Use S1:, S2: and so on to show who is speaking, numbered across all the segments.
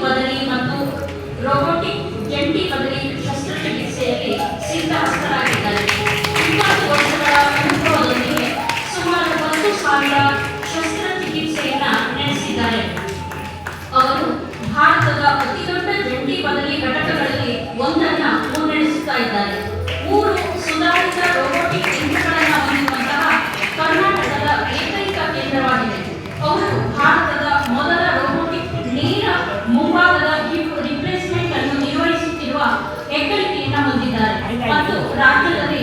S1: ಬದಲಿ ಮತ್ತು ರೋಬೋಟಿಕ್ ಜಂಟಿ ಬದಲಿ ಶಸ್ತ್ರಚಿಕಿತ್ಸೆಯಲ್ಲಿ ಸಿದ್ಧಹಸ್ತರಾಗಿದ್ದಾರೆ ರಾಜ್ಯದಲ್ಲಿ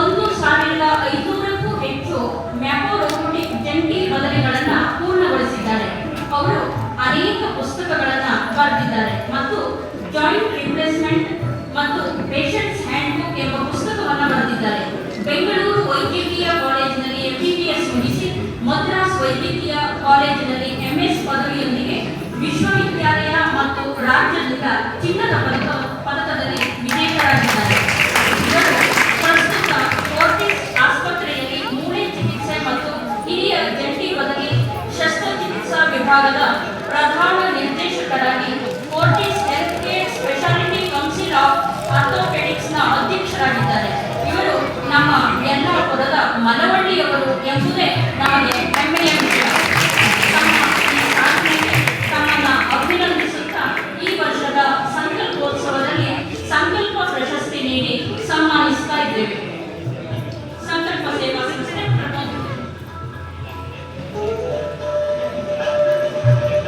S1: ಒಂದು ಸಾವಿರದ ಐದುನೂರಕ್ಕೂ ಹೆಚ್ಚು ಮ್ಯಾಪೋ ರೋಬೋಟಿಕ್ ಜಂಟಿ ಬದಲಿಗಳನ್ನು ಪೂರ್ಣಗೊಳಿಸಿದ್ದಾರೆ. ಅವರು ಅನೇಕ ಪುಸ್ತಕಗಳನ್ನು ಬರೆದಿದ್ದಾರೆ ಮತ್ತು ಜಾಯಿಂಟ್ ರಿಪ್ಲೇಸ್ಮೆಂಟ್ ಮತ್ತು ಪೇಷಂಟ್ಸ್ ಹ್ಯಾಂಡ್ ಬುಕ್ ಎಂಬ ಪುಸ್ತಕವನ್ನು ಬರೆದಿದ್ದಾರೆ. ಬೆಂಗಳೂರು ವೈದ್ಯಕೀಯ ಕಾಲೇಜಿನಲ್ಲಿ ಎಂಬಿಬಿಎಸ್ ಮುಗಿಸಿ ಮದ್ರಾಸ್ ವೈದ್ಯಕೀಯ ಕಾಲೇಜಿನಲ್ಲಿ ಎಂಎಸ್ ಪದವಿಯೊಂದಿಗೆ ವಿಶ್ವವಿದ್ಯಾಲಯ ಮತ್ತು ರಾಜ್ಯದಿಂದ ಚಿನ್ನದ ಪದಕ ವಿಭಾಗದ ಪ್ರಧಾನ ನಿರ್ದೇಶಕರಾಗಿ Fortis health care specialty council of ಆರ್ಥೋಪೆಡಿಕ್ಸ್ನ ಅಧ್ಯಕ್ಷರಾಗಿದ್ದಾರೆ. ಇವರು ನಮ್ಮ ಯಲ್ಲಾಪುರದ ಮನವಳ್ಳಿಯವರು ಎಂಬುದೇ ನಮಗೆ ಹೆಮ್ಮೆಯ